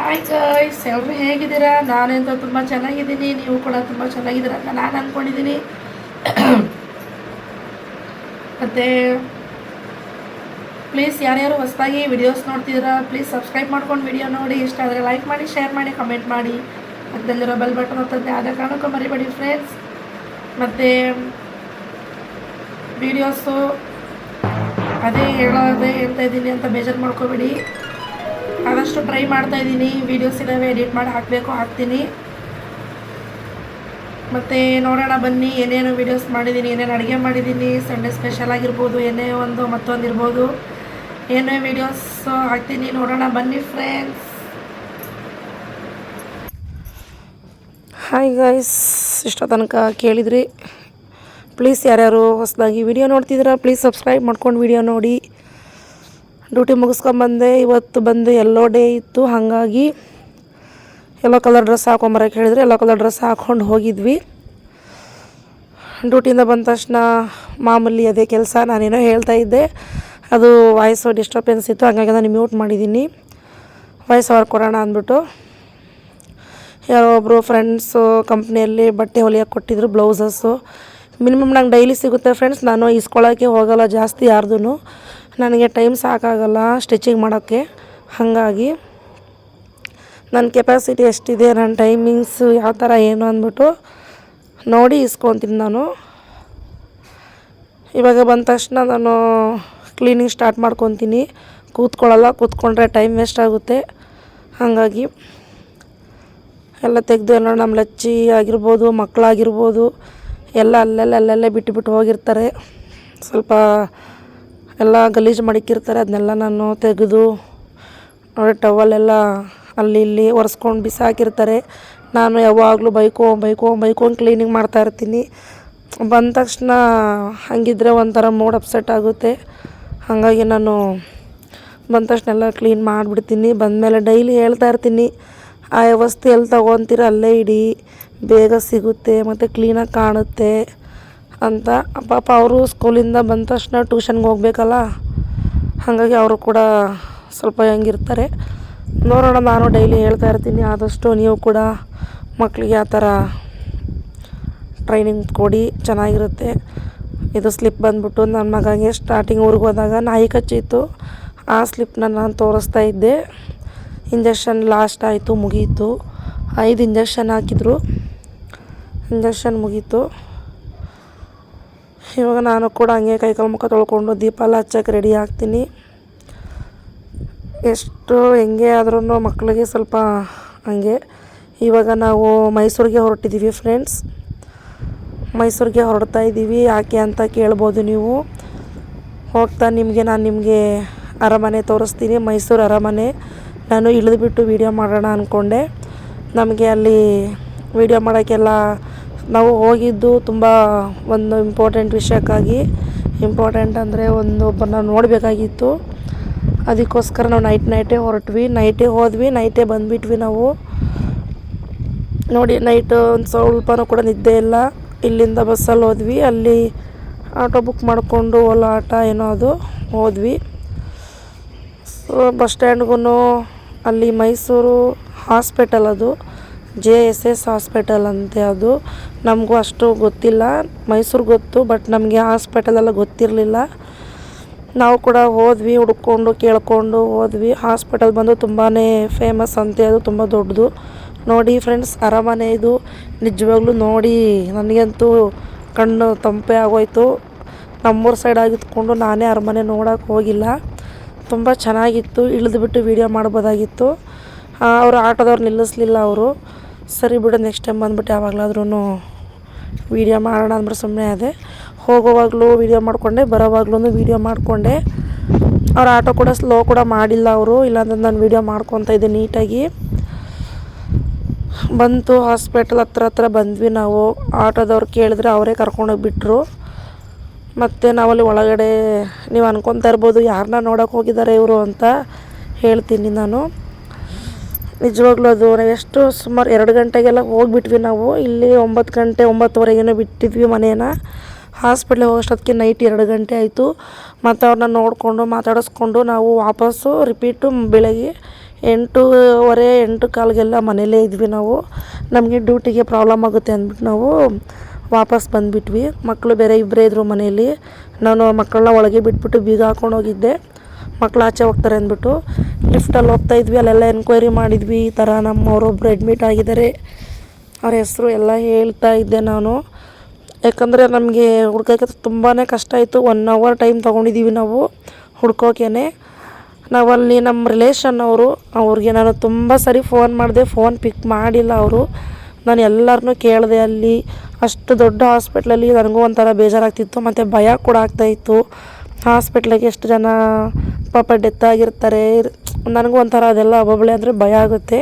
Hi guys ಎಲ್ಲರೂ ಹೇಗಿದ್ದೀರಾ? ನಾನಂತೂ ತುಂಬ ಚೆನ್ನಾಗಿದ್ದೀನಿ, ನೀವು ಕೂಡ ತುಂಬ ಚೆನ್ನಾಗಿದ್ದೀರಾ ಅಂತ ನಾನು ಅಂದ್ಕೊಂಡಿದ್ದೀನಿ ಮತ್ತು ಪ್ಲೀಸ್ ಯಾರ್ಯಾರು ಹೊಸದಾಗಿ ವಿಡಿಯೋಸ್ ನೋಡ್ತಿದ್ದೀರಾ ಪ್ಲೀಸ್ ಸಬ್ಸ್ಕ್ರೈಬ್ ಮಾಡ್ಕೊಂಡು ವಿಡಿಯೋ ನೋಡಿ. ಇಷ್ಟ ಆದರೆ ಲೈಕ್ ಮಾಡಿ ಶೇರ್ ಮಾಡಿ ಕಮೆಂಟ್ ಮಾಡಿ. ಅದರಲ್ಲಿರೋ ಬೆಲ್ ಬಟನ್ ಒತ್ತಂತೆ ಆದ ಕಾರಣಕ್ಕೂ ಮರಿಬೇಡಿ ಫ್ರೆಂಡ್ಸ್ ಮತ್ತು ವಿಡಿಯೋಸು ಅದೇ ಹೇಳೋದೇ ಹೇಳ್ತಾ ಇದ್ದೀನಿ ಅಂತ ಬೇಜಾರು ಮಾಡ್ಕೋಬೇಡಿ. ಆದಷ್ಟು ಟ್ರೈ ಮಾಡ್ತಾ ಇದ್ದೀನಿ. ವೀಡಿಯೋಸ್ ಇದ್ದಾವೆ ಎಡಿಟ್ ಮಾಡಿ ಹಾಕಬೇಕು, ಹಾಕ್ತೀನಿ. ಮತ್ತು ನೋಡೋಣ ಬನ್ನಿ, ಏನೇನು ವೀಡಿಯೋಸ್ ಮಾಡಿದ್ದೀನಿ, ಏನೇನು ಅಡುಗೆ ಮಾಡಿದ್ದೀನಿ. ಸಂಡೇ ಸ್ಪೆಷಲ್ ಆಗಿರ್ಬೋದು, ಏನೇ ಒಂದು, ಮತ್ತೊಂದು ಇರ್ಬೋದು. ಏನೇ ವೀಡಿಯೋಸ್ ಹಾಕ್ತೀನಿ, ನೋಡೋಣ ಬನ್ನಿ ಫ್ರೆಂಡ್ಸ್ ಹಾಯ್ ಗಾಯ್ಸ್ ಇಷ್ಟ ತನಕ ಕೇಳಿದ್ರಿ. ಪ್ಲೀಸ್ ಯಾರ್ಯಾರು ಹೊಸದಾಗಿ ವಿಡಿಯೋ ನೋಡ್ತಿದ್ದೀರಾ ಪ್ಲೀಸ್ ಸಬ್ಸ್ಕ್ರೈಬ್ ಮಾಡ್ಕೊಂಡು ವಿಡಿಯೋ ನೋಡಿ. ಡ್ಯೂಟಿ ಮುಗಿಸ್ಕೊಂಬಂದೆ, ಇವತ್ತು ಬಂದು ಎಲ್ಲೋ ಡೇ ಇತ್ತು, ಹಾಗಾಗಿ ಎಲ್ಲೋ ಕಲರ್ ಡ್ರೆಸ್ ಹಾಕೊಂಬರಕ್ಕೆ ಹೇಳಿದರೆ, ಎಲ್ಲೋ ಕಲರ್ ಡ್ರೆಸ್ ಹಾಕ್ಕೊಂಡು ಹೋಗಿದ್ವಿ. ಡ್ಯೂಟಿಯಿಂದ ಬಂದ ತಕ್ಷಣ ಮಾಮೂಲಿ ಅದೇ ಕೆಲಸ ನಾನೇನೋ ಹೇಳ್ತಾ ಇದ್ದೆ. ಅದು ವಾಯ್ಸು ಡಿಸ್ಟರ್ಬೆನ್ಸ್ ಇತ್ತು, ಹಾಗಾಗಿ ನಾನು ಮ್ಯೂಟ್ ಮಾಡಿದ್ದೀನಿ. ವಾಯ್ಸ್ ಅವ್ರು ಕೊಡೋಣ ಅಂದ್ಬಿಟ್ಟು ಯಾರೋ ಒಬ್ಬರು ಫ್ರೆಂಡ್ಸು ಕಂಪ್ನಿಯಲ್ಲಿ ಬಟ್ಟೆ ಹೊಲಿಯೋಕೆ ಕೊಟ್ಟಿದ್ರು, ಬ್ಲೌಸಸ್ಸು. ಮಿನಿಮಮ್ ನಂಗೆ ಡೈಲಿ ಸಿಗುತ್ತೆ ಫ್ರೆಂಡ್ಸ್, ನಾನು ಇಸ್ಕೊಳ್ಳೋಕ್ಕೆ ಹೋಗಲ್ಲ ಜಾಸ್ತಿ ಯಾರ್ದು ನನಗೆ ಟೈಮ್ ಸಾಕಾಗಲ್ಲ ಸ್ಟಿಚಿಂಗ್ ಮಾಡೋಕ್ಕೆ. ಹಾಗಾಗಿ ನನ್ನ ಕೆಪಾಸಿಟಿ ಎಷ್ಟಿದೆ, ನನ್ನ ಟೈಮಿಂಗ್ಸು ಯಾವ ಥರ ಏನು ಅಂದ್ಬಿಟ್ಟು ನೋಡಿ ಇಸ್ಕೊತೀನಿ ನಾನು. ಇವಾಗ ಬಂದ ತಕ್ಷಣ ನಾನು ಕ್ಲೀನಿಂಗ್ ಸ್ಟಾರ್ಟ್ ಮಾಡ್ಕೊತೀನಿ. ಕೂತ್ಕೊಳ್ಳಲ್ಲ, ಕೂತ್ಕೊಂಡ್ರೆ ಟೈಮ್ ವೇಸ್ಟ್ ಆಗುತ್ತೆ. ಹಾಗಾಗಿ ಎಲ್ಲ ತೆಗೆದು ಎಲ್ಲ ನಮ್ಮ ಲಚ್ಚಿ ಆಗಿರ್ಬೋದು ಮಕ್ಕಳಾಗಿರ್ಬೋದು ಎಲ್ಲ ಅಲ್ಲೆಲ್ಲ ಅಲ್ಲೆಲ್ಲೇ ಬಿಟ್ಟು ಬಿಟ್ಟು ಹೋಗಿರ್ತಾರೆ. ಸ್ವಲ್ಪ ಎಲ್ಲ ಗಲೀಜು ಮಡಿಕಿರ್ತಾರೆ, ಅದನ್ನೆಲ್ಲ ನಾನು ತೆಗೆದು ನೋಡಿ ಟವಲೆಲ್ಲ ಅಲ್ಲಿ ಇಲ್ಲಿ ಒರೆಸ್ಕೊಂಡು ಬಿಸಾಕಿರ್ತಾರೆ. ನಾನು ಯಾವಾಗಲೂ ಬೈಕೋ ಬೈಕೋ ಬೈಕೊಂಡು ಕ್ಲೀನಿಂಗ್ ಮಾಡ್ತಾ ಇರ್ತೀನಿ. ಬಂದ ತಕ್ಷಣ ಹಾಗಿದ್ರೆ ಒಂಥರ ಮೂಡ್ ಅಪ್ಸೆಟ್ ಆಗುತ್ತೆ. ಹಾಗಾಗಿ ನಾನು ಬಂದ ತಕ್ಷಣ ಎಲ್ಲ ಕ್ಲೀನ್ ಮಾಡಿಬಿಡ್ತೀನಿ. ಬಂದಮೇಲೆ ಡೈಲಿ ಹೇಳ್ತಾ ಇರ್ತೀನಿ. ಆ ವ್ಯವಸ್ಥೆ ಎಲ್ಲಿ ತೊಗೊತೀರ ಅಲ್ಲೇ ಇಡಿ. ಬೇಗ ಸಿಗುತ್ತೆ, ಮತ್ತು ಕ್ಲೀನಾಗಿ ಕಾಣುತ್ತೆ. ಅಂತ. ಪಾಪ ಅವರು ಸ್ಕೂಲಿಂದ ಬಂದ ತಕ್ಷಣ ಟ್ಯೂಷನ್ಗೆ ಹೋಗ್ಬೇಕಲ್ಲ? ಹಾಗಾಗಿ ಅವರು ಕೂಡ ಸ್ವಲ್ಪ ಹೆಂಗಿರ್ತಾರೆ. ನೋಡೋಣ, ನಾನು ಡೈಲಿ ಹೇಳ್ತಾ ಇರ್ತೀನಿ. ಆದಷ್ಟು ನೀವು ಕೂಡ ಮಕ್ಕಳಿಗೆ ಆ ಥರ ಟ್ರೈನಿಂಗ್ ಕೊಡಿ. ಚೆನ್ನಾಗಿರುತ್ತೆ. ಇದು ಸ್ಲಿಪ್ ಬಂದ್ಬಿಟ್ಟು ನನ್ನ ಮಗನಿಗೆ ಸ್ಟಾರ್ಟಿಂಗ್ ಊರಿಗೆ ಹೋದಾಗ ನಾಯಿ ಕಚ್ಚಿತ್ತು ಆ ಸ್ಲಿಪ್ನ ನಾನು ತೋರಿಸ್ತಾ ಇದ್ದೆ. ಇಂಜೆಕ್ಷನ್ ಲಾಸ್ಟ್ ಆಯಿತು, ಮುಗೀತು. ಐದು ಇಂಜೆಕ್ಷನ್ ಹಾಕಿದ್ರು. ಇಂಜೆಕ್ಷನ್ ಮುಗೀತು. ಇವಾಗ ನಾನು ಕೂಡ ಹಂಗೆ ಕೈಕಾಲು ಮುಖ ತೊಳ್ಕೊಂಡು ದೀಪ ಎಲ್ಲ ಹಚ್ಚಕ್ಕೆ ರೆಡಿ ಆಗ್ತೀನಿ. ಎಷ್ಟು ಹೆಂಗೆ ಆದ್ರೂ ಮಕ್ಕಳಿಗೆ ಸ್ವಲ್ಪ ಹಂಗೆ. ಇವಾಗ ನಾವು ಮೈಸೂರಿಗೆ ಹೊರಟಿದ್ದೀವಿ ಫ್ರೆಂಡ್ಸ್ ಮೈಸೂರಿಗೆ ಹೊರಡ್ತಾ ಇದ್ದೀವಿ ಯಾಕೆ ಅಂತ ಕೇಳ್ಬೋದು ನೀವು. ಹೋಗ್ತಾ ನಿಮಗೆ ನಾನು ನಿಮಗೆ ಅರಮನೆ ತೋರಿಸ್ತೀನಿ. ಮೈಸೂರು ಅರಮನೆ. ನಾನು ಇಳಿದುಬಿಟ್ಟು ವೀಡಿಯೋ ಮಾಡೋಣ ಅಂದ್ಕೊಂಡೆ ನಮಗೆ ಅಲ್ಲಿ ವೀಡಿಯೋ ಮಾಡೋಕ್ಕೆಲ್ಲ ನಾವು ಹೋಗಿದ್ದು ತುಂಬ ಒಂದು ಇಂಪಾರ್ಟೆಂಟ್ ವಿಷಯಕ್ಕಾಗಿ. ಇಂಪಾರ್ಟೆಂಟ್ ಅಂದರೆ ಒಂದು ಒಬ್ಬರನ್ನ ನೋಡಬೇಕಾಗಿತ್ತು. ಅದಕ್ಕೋಸ್ಕರ ನಾವು ನೈಟ್ ನೈಟೇ ಹೊರಟ್ವಿ. ನೈಟೇ ಹೋದ್ವಿ ನೈಟೇ ಬಂದುಬಿಟ್ವಿ ನಾವು. ನೋಡಿ ನೈಟ್ ಒಂದು ಸ್ವಲ್ಪನೂ ಕೂಡ ನಿದ್ದೆ ಇಲ್ಲ. ಇಲ್ಲಿಂದ ಬಸ್ಸಲ್ಲಿ ಹೋದ್ವಿ. ಅಲ್ಲಿ ಆಟೋ ಬುಕ್ ಮಾಡಿಕೊಂಡು ಓಲಾ ಆಟ ಏನೋ ಅದು ಹೋದ್ವಿ. ಸೊ ಬಸ್ ಸ್ಟ್ಯಾಂಡ್ಗೂ ಅಲ್ಲಿ ಮೈಸೂರು ಹಾಸ್ಪಿಟಲ್ ಅದು. ಜೆ ಎಸ್ ಎಸ್ ಹಾಸ್ಪಿಟಲ್ ಅಂತೆ ಅದು ನಮಗೂ ಅಷ್ಟು ಗೊತ್ತಿಲ್ಲ. ಮೈಸೂರು ಗೊತ್ತು ಬಟ್ ನಮಗೆ ಹಾಸ್ಪಿಟಲೆಲ್ಲ ಗೊತ್ತಿರಲಿಲ್ಲ. ನಾವು ಕೂಡ ಹೋದ್ವಿ, ಹುಡ್ಕೊಂಡು, ಕೇಳಿಕೊಂಡು ಹೋದ್ವಿ. ಹಾಸ್ಪಿಟಲ್ ಬಂದು ತುಂಬಾ ಫೇಮಸ್ ಅಂತೆ ಅದು ತುಂಬ ದೊಡ್ಡದು. ನೋಡಿ ಫ್ರೆಂಡ್ಸ್ ಅರಮನೆ ಇದು. ನಿಜವಾಗ್ಲೂ ನೋಡಿ, ನನಗಂತೂ ಕಣ್ಣು ತಂಪೆ ಆಗೋಯ್ತು. ನಮ್ಮೂರು ಸೈಡ್ ಆಗಿದ್ಕೊಂಡು ನಾನೇ ಅರಮನೆ ನೋಡೋಕೆ ಹೋಗಿಲ್ಲ. ತುಂಬ ಚೆನ್ನಾಗಿತ್ತು. ಇಳಿದುಬಿಟ್ಟು ವೀಡಿಯೋ ಮಾಡ್ಬೋದಾಗಿತ್ತು. ಅವರು ಆಟೋದವ್ರು ನಿಲ್ಲಿಸ್ಲಿಲ್ಲ ಅವರು. ಸರಿ ಬಿಡು ನೆಕ್ಸ್ಟ್ ಟೈಮ್ ಬಂದ್ಬಿಟ್ಟು ಯಾವಾಗಲಾದ್ರೂ ವೀಡಿಯೋ ಮಾಡೋಣ ಅಂದ್ಬಿಟ್ಟು ಸುಮ್ಮನೆ ಅದೇ ಹೋಗೋವಾಗಲೂ ವೀಡಿಯೋ ಮಾಡಿಕೊಂಡೆ ಬರೋವಾಗ್ಲೂ ವೀಡಿಯೋ ಮಾಡಿಕೊಂಡೆ. ಅವ್ರ ಆಟೋ ಕೂಡ ಸ್ಲೋ ಕೂಡ ಮಾಡಿಲ್ಲ ಅವರು. ಇಲ್ಲಾಂದ್ರೆ ನಾನು ವೀಡಿಯೋ ಮಾಡ್ಕೊತ ಇದ್ದೆ ನೀಟಾಗಿ ಬಂತು ಹಾಸ್ಪಿಟಲ್ ಹತ್ರ ಹತ್ರ ಬಂದ್ವಿ ನಾವು. ಆಟೋದವ್ರು ಕೇಳಿದ್ರೆ ಅವರೇ ಕರ್ಕೊಂಡೋಗ್ಬಿಟ್ರು ಮತ್ತು ನಾವಲ್ಲಿ ಒಳಗಡೆ, ನೀವು ಅನ್ಕೊತಾ ಇರ್ಬೋದು ಯಾರನ್ನ ನೋಡೋಕೆ ಹೋಗಿದ್ದಾರೆ ಇವರು ಅಂತ ಹೇಳ್ತೀನಿ ನಾನು. ನಿಜವಾಗ್ಲೂ ಅದು ನಾವು ಎಷ್ಟು ಸುಮಾರು ಎರಡು ಗಂಟೆಗೆಲ್ಲ ಹೋಗ್ಬಿಟ್ವಿ ನಾವು. ಇಲ್ಲಿ ಒಂಬತ್ತು ಗಂಟೆ, ಒಂಬತ್ತುವರೆಗೇನೋ ಬಿಟ್ಟಿದ್ವಿ ಮನೇನ. ಹಾಸ್ಪಿಟ್ಲಿಗೆ ಹೋಗೋಷ್ಟೊತ್ತಿಗೆ ನೈಟ್ ಎರಡು ಗಂಟೆ ಆಯಿತು. ಮತ್ತು ಅವ್ರನ್ನ ನೋಡಿಕೊಂಡು, ಮಾತಾಡಿಸ್ಕೊಂಡು ನಾವು ವಾಪಸ್ಸು ರಿಪೀಟು ಬೆಳಗ್ಗೆ ಎಂಟೂವರೆ, ಎಂಟು ಕಾಲಿಗೆಲ್ಲ ಮನೇಲೇ ಇದ್ವಿ ನಾವು. ನಮಗೆ ಡ್ಯೂಟಿಗೆ ಪ್ರಾಬ್ಲಮ್ ಆಗುತ್ತೆ ಅಂದ್ಬಿಟ್ಟು ನಾವು ವಾಪಸ್ ಬಂದುಬಿಟ್ವಿ. ಮಕ್ಕಳು ಬೇರೆ ಇಬ್ಬರೇ ಇದ್ದರು ಮನೆಯಲ್ಲಿ. ನಾನು ಮಕ್ಕಳನ್ನ ಒಳಗೆ ಬಿಟ್ಬಿಟ್ಟು ಬೀಗ ಹಾಕೊಂಡು ಹೋಗಿದ್ದೆ. ಮಕ್ಳು ಆಚೆ ಹೋಗ್ತಾರೆ ಅಂದ್ಬಿಟ್ಟು ಲಿಫ್ಟಲ್ಲಿ ಹೋಗ್ತಾ ಇದ್ವಿ, ಅಲ್ಲೆಲ್ಲ ಎನ್ಕ್ವೈರಿ ಮಾಡಿದ್ವಿ, ಈ ಥರ ನಮ್ಮವರೊಬ್ಬರು ಅಡ್ಮಿಟ್ ಆಗಿದ್ದಾರೆ. ಅವ್ರ ಹೆಸರು ಎಲ್ಲ ಹೇಳ್ತಾ ಇದ್ದೆ ನಾನು. ಯಾಕಂದರೆ ನಮಗೆ ಹುಡ್ಕೋಕೆ ತುಂಬಾ ಕಷ್ಟ ಆಯಿತು. ಒನ್ ಅವರ್ ಟೈಮ್ ತೊಗೊಂಡಿದ್ದೀವಿ ನಾವು ಹುಡ್ಕೋಕೆ ನಾವಲ್ಲಿ ನಮ್ಮ ರಿಲೇಷನ್ ಅವರು, ಅವ್ರಿಗೆ ನಾನು ತುಂಬ ಸರಿ ಫೋನ್ ಮಾಡಿದೆ ಫೋನ್ ಪಿಕ್ ಮಾಡಿಲ್ಲ ಅವರು. ನಾನು ಎಲ್ಲರನ್ನೂ ಕೇಳಿದೆ ಅಲ್ಲಿ. ಅಷ್ಟು ದೊಡ್ಡ ಹಾಸ್ಪಿಟ್ಲಲ್ಲಿ ನನಗೂ ಒಂಥರ ಬೇಜಾರಾಗ್ತಿತ್ತು, ಮತ್ತು ಭಯ ಕೂಡ ಆಗ್ತಾಯಿತ್ತು ಹಾಸ್ಪಿಟ್ಲಿಗೆ ಎಷ್ಟು ಜನ ಪಾಪ ಡೆತ್ ಆಗಿರ್ತಾರೆ. ನನಗೂ ಒಂಥರ ಅದೆಲ್ಲ ಒಬ್ಬೊಬ್ಬಳೆ ಅಂದರೆ ಭಯ ಆಗುತ್ತೆ.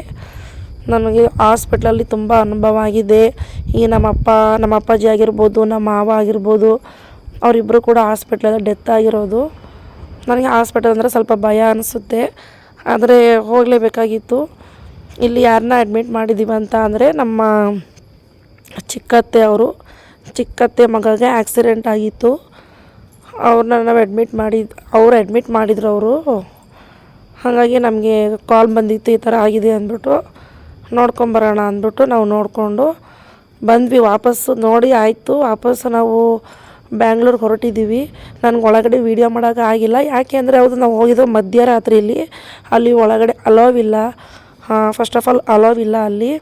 ನನಗೆ ಹಾಸ್ಪಿಟ್ಲಲ್ಲಿ ತುಂಬ ಅನುಭವ ಆಗಿದೆ. ಈ ನಮ್ಮಪ್ಪ ನಮ್ಮ ಅಪ್ಪಾಜಿ ಆಗಿರ್ಬೋದು, ನಮ್ಮ ಮಾವ ಆಗಿರ್ಬೋದು ಅವರಿಬ್ಬರು ಕೂಡ ಹಾಸ್ಪಿಟ್ಲಲ್ಲಿ ಡೆತ್ ಆಗಿರೋದು. ನನಗೆ ಹಾಸ್ಪಿಟಲ್ ಅಂದರೆ ಸ್ವಲ್ಪ ಭಯ ಅನಿಸುತ್ತೆ. ಆದರೆ ಹೋಗಲೇಬೇಕಾಗಿತ್ತು. ಇಲ್ಲಿ ಯಾರನ್ನ ಅಡ್ಮಿಟ್ ಮಾಡಿದ್ದೀವಿ ಅಂತ ಅಂದರೆ ನಮ್ಮ ಚಿಕ್ಕತ್ತೆ ಅವರು. ಚಿಕ್ಕತ್ತೆ ಮಗಗೆ ಆಕ್ಸಿಡೆಂಟ್ ಆಗಿತ್ತು. ಅವ್ರನ್ನ ನಾವು ಅಡ್ಮಿಟ್ ಮಾಡಿದ್ದು ಅವ್ರು ಅಡ್ಮಿಟ್ ಮಾಡಿದ್ರು ಅವರು. ಹಾಗಾಗಿ ನಮಗೆ ಕಾಲ್ ಬಂದಿತ್ತು ಈ ಥರ ಆಗಿದೆ ಅಂದ್ಬಿಟ್ಟು ನೋಡ್ಕೊಂಬರೋಣ ಅಂದ್ಬಿಟ್ಟು ನಾವು ನೋಡಿಕೊಂಡು ಬಂದ್ವಿ ವಾಪಸ್ಸು ನೋಡಿ ಆಯಿತು ವಾಪಸ್ಸು ನಾವು ಬ್ಯಾಂಗ್ಳೂರ್ಗೆ ಹೊರಟಿದ್ದೀವಿ ನನಗೆ ಒಳಗಡೆ ವೀಡಿಯೋ ಮಾಡೋಕೆ ಆಗಿಲ್ಲ. ಯಾಕೆ ಅಂದರೆ ಹೌದು, ನಾವು ಹೋಗಿದ್ದು ಮಧ್ಯರಾತ್ರಿಯಲ್ಲಿ ಅಲ್ಲಿ ಒಳಗಡೆ ಅಲೋವ್ ಇಲ್ಲ. ಫಸ್ಟ್ ಆಫ್ ಆಲ್ ಅಲೋವ್ ಇಲ್ಲ ಅಲ್ಲಿ.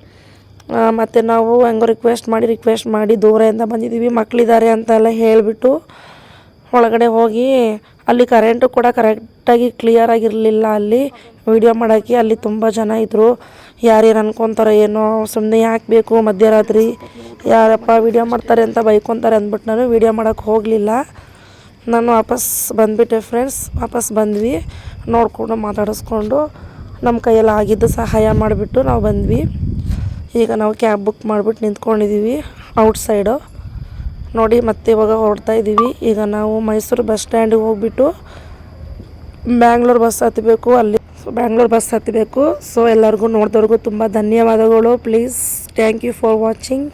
ಮತ್ತು ನಾವು ಹೆಂಗೋ ರಿಕ್ವೆಸ್ಟ್ ಮಾಡಿ ರಿಕ್ವೆಸ್ಟ್ ಮಾಡಿ ದೂರದಿಂದ ಬಂದಿದ್ದೀವಿ ಮಕ್ಕಳಿದ್ದಾರೆ ಅಂತೆಲ್ಲ ಹೇಳಿಬಿಟ್ಟು ಒಳಗಡೆ ಹೋಗಿ ಅಲ್ಲಿ ಕರೆಂಟು ಕೂಡ ಕರೆಕ್ಟಾಗಿ ಕ್ಲಿಯರ್ ಆಗಿರಲಿಲ್ಲ ಅಲ್ಲಿ. ವಿಡಿಯೋ ಮಾಡೋಕ್ಕೆ ಅಲ್ಲಿ ತುಂಬ ಜನ ಇದ್ದರು ಯಾರ್ಯಾರು ಅನ್ಕೊತಾರೆ ಏನೋ ಸುಮ್ಮನೆ ಯಾಕೆ ಬೇಕು ಮಧ್ಯರಾತ್ರಿ? ಯಾರಪ್ಪ ವಿಡಿಯೋ ಮಾಡ್ತಾರೆ ಅಂತ ಬೈಕೊತಾರೆ ಅಂದ್ಬಿಟ್ಟು ನಾನು ವಿಡಿಯೋ ಮಾಡೋಕ್ಕೆ ಹೋಗಲಿಲ್ಲ. ನಾನು ವಾಪಸ್ ಬಂದುಬಿಟ್ಟೆ ಫ್ರೆಂಡ್ಸ್ ವಾಪಸ್ ಬಂದ್ವಿ. ನೋಡಿಕೊಂಡು ಮಾತಾಡಿಸ್ಕೊಂಡು ನಮ್ಮ ಕೈಯಲ್ಲಿ ಆಗಿದ್ದು ಸಹಾಯ ಮಾಡಿಬಿಟ್ಟು ನಾವು ಬಂದ್ವಿ. ಈಗ ನಾವು ಕ್ಯಾಬ್ ಬುಕ್ ಮಾಡಿಬಿಟ್ಟು ನಿಂತ್ಕೊಂಡಿದ್ದೀವಿ ಔಟ್ ಸೈಡು ನೋಡಿ ಮತ್ತೆ ಇವಾಗ ಹೊರಡ್ತಾ ಇದ್ದೀವಿ. ಈಗ ನಾವು ಮೈಸೂರು ಬಸ್ ಸ್ಟ್ಯಾಂಡಿಗೆ ಹೋಗ್ಬಿಟ್ಟು ಬ್ಯಾಂಗ್ಳೂರು ಬಸ್ ಹತ್ತಬೇಕು. ಅಲ್ಲಿ ಬ್ಯಾಂಗ್ಳೂರು ಬಸ್ ಹತ್ತಬೇಕು. ಸೊ ಎಲ್ಲರಿಗೂ ನೋಡಿದವ್ರಿಗೂ ತುಂಬ ಧನ್ಯವಾದಗಳು. Please thank you for watching